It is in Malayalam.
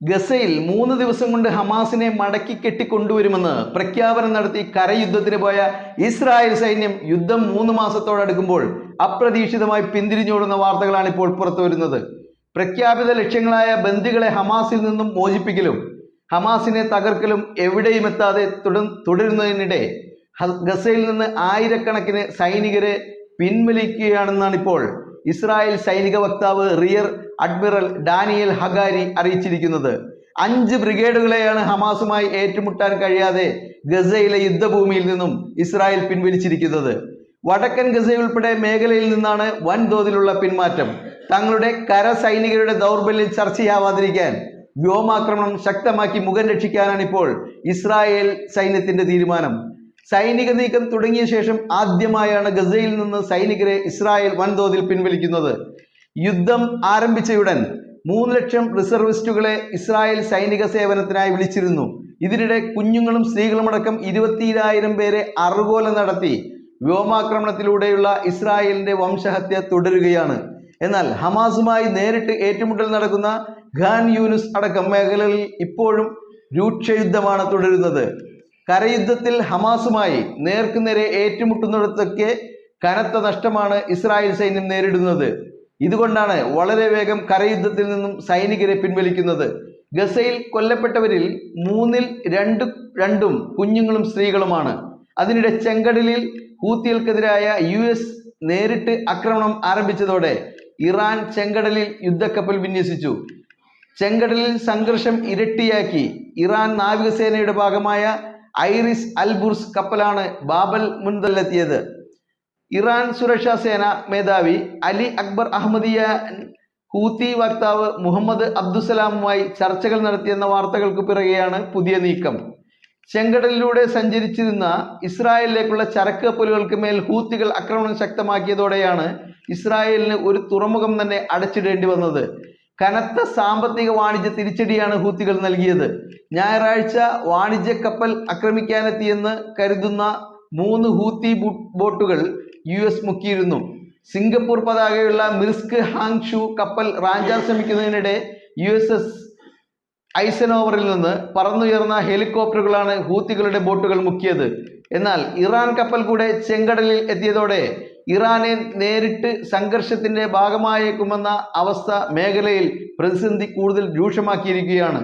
ഗസയിൽ മൂന്ന് ദിവസം കൊണ്ട് ഹമാസിനെ മടക്കി കെട്ടിക്കൊണ്ടുവരുമെന്ന് പ്രഖ്യാപനം നടത്തി കരയുദ്ധത്തിന് പോയ ഇസ്രായേൽ സൈന്യം യുദ്ധം മൂന്ന് മാസത്തോടടുക്കുമ്പോൾ അപ്രതീക്ഷിതമായി പിന്തിരിഞ്ഞോടുന്ന വാർത്തകളാണ് ഇപ്പോൾ പുറത്തു വരുന്നത്. പ്രഖ്യാപിത ലക്ഷ്യങ്ങളായ ബന്ദികളെ ഹമാസിൽ നിന്നും മോചിപ്പിക്കലും ഹമാസിനെ തകർക്കലും എവിടെയും എത്താതെ തുട- തുടരുന്നതിനിടെ ഗസയിൽ നിന്ന് ആയിരക്കണക്കിന് സൈനികരെ പിൻവലിക്കുകയാണെന്നാണ് ഇപ്പോൾ ഇസ്രായേൽ സൈനിക വക്താവ് റിയർ അഡ്മിറൽ ഡാനിയൽ ഹഗാരി അറിയിച്ചിരിക്കുന്നത്. അഞ്ച് ബ്രിഗേഡുകളെയാണ് ഹമാസുമായി ഏറ്റുമുട്ടാൻ കഴിയാതെ ഗസയിലെ യുദ്ധഭൂമിയിൽ നിന്നും ഇസ്രായേൽ പിൻവലിച്ചിരിക്കുന്നത്. വടക്കൻ ഗസയുൾപ്പെടെ മേഖലയിൽ നിന്നാണ് വൻതോതിലുള്ള പിന്മാറ്റം. തങ്ങളുടെ കര സൈനികരുടെ ദൗർബല്യം ചർച്ചയാവാതിരിക്കാൻ വ്യോമാക്രമണം ശക്തമാക്കി മുഖം രക്ഷിക്കാനാണ് ഇപ്പോൾ ഇസ്രായേൽ സൈന്യത്തിന്റെ തീരുമാനം. സൈനിക നീക്കം തുടങ്ങിയ ശേഷം ആദ്യമായാണ് ഗസയിൽ നിന്ന് സൈനികരെ ഇസ്രായേൽ വൻതോതിൽ പിൻവലിക്കുന്നത്. യുദ്ധം ആരംഭിച്ചയുടൻ മൂന്ന് ലക്ഷം റിസർവിസ്റ്റുകളെ ഇസ്രായേൽ സൈനിക സേവനത്തിനായി വിളിച്ചിരുന്നു. ഇതിനിടെ കുഞ്ഞുങ്ങളും സ്ത്രീകളുമടക്കം ഇരുപത്തിയിരായിരം പേരെ അറുകോല നടത്തി വ്യോമാക്രമണത്തിലൂടെയുള്ള ഇസ്രായേലിന്റെ വംശഹത്യ തുടരുകയാണ്. എന്നാൽ ഹമാസുമായി നേരിട്ട് ഏറ്റുമുട്ടൽ നടക്കുന്ന ഖാൻ യൂനുസ് അടക്കം മേഖലകളിൽ ഇപ്പോഴും രൂക്ഷയുദ്ധമാണ് തുടരുന്നത്. കരയുദ്ധത്തിൽ ഹമാസുമായി നേർക്കുനേരെ ഏറ്റുമുട്ടുന്നിടത്തൊക്കെ കനത്ത നഷ്ടമാണ് ഇസ്രായേൽ സൈന്യം നേരിടുന്നത്. ഇതുകൊണ്ടാണ് വളരെ വേഗം കരയുദ്ധത്തിൽ നിന്നും സൈനികരെ പിൻവലിക്കുന്നത്. ഗസയിൽ കൊല്ലപ്പെട്ടവരിൽ മൂന്നിൽ രണ്ട് രണ്ടും കുഞ്ഞുങ്ങളും സ്ത്രീകളുമാണ്. അതിനിടെ ചെങ്കടലിൽ ഹൂത്തികൾക്കെതിരായ യു എസ് നേരിട്ട് ആക്രമണം ആരംഭിച്ചതോടെ ഇറാൻ ചെങ്കടലിൽ യുദ്ധക്കപ്പൽ വിന്യസിച്ചു. ചെങ്കടലിൽ സംഘർഷം ഇരട്ടിയാക്കി. ഇറാൻ നാവികസേനയുടെ ഭാഗമായ ഐറിസ് അൽബുർസ് കപ്പലാണ് ബാബൽ മുൻതല്ലെത്തിയത് ഇറാൻ സുരക്ഷാ സേന മേധാവി അലി അക്ബർ അഹമ്മദിയ ഹൂത്തി വക്താവ് മുഹമ്മദ് അബ്ദുസലാമുമായി ചർച്ചകൾ നടത്തിയെന്ന വാർത്തകൾക്ക് പിറകെയാണ് പുതിയ നീക്കം. ചെങ്കടലിലൂടെ സഞ്ചരിച്ചിരുന്ന ഇസ്രായേലിലേക്കുള്ള ചരക്ക് കപ്പലുകൾക്ക് മേൽ ഹൂത്തികൾ ആക്രമണം ശക്തമാക്കിയതോടെയാണ് ഇസ്രായേലിന് ഒരു തുറമുഖം തന്നെ അടച്ചിടേണ്ടി വന്നത്. കനത്ത സാമ്പത്തിക വാണിജ്യ തിരിച്ചടിയാണ് ഹൂത്തികൾ നൽകിയത്. ഞായറാഴ്ച വാണിജ്യ കപ്പൽ ആക്രമിക്കാനെത്തിയെന്ന് കരുതുന്ന മൂന്ന് ഹൂത്തി ബോട്ടുകൾ യു എസ് മുക്കിയിരുന്നു. സിംഗപ്പൂർ പതാകയുള്ള മിർസ്ക് ഹാങ് ഷു കപ്പൽ റാഞ്ചാൻ ശ്രമിക്കുന്നതിനിടെ യു എസ് എസ് ഐസനോവറിൽ നിന്ന് പറന്നുയർന്ന ഹെലികോപ്റ്ററുകളാണ് ഹൂത്തികളുടെ ബോട്ടുകൾ മുക്കിയത്. എന്നാൽ ഇറാൻ കപ്പൽ കൂടെ ചെങ്കടലിൽ എത്തിയതോടെ ഇറാനെ നേരിട്ട് സംഘർഷത്തിന്റെ ഭാഗമായേക്കുമെന്ന അവസ്ഥ മേഖലയിൽ പ്രതിസന്ധി കൂടുതൽ രൂക്ഷമാക്കിയിരിക്കുകയാണ്.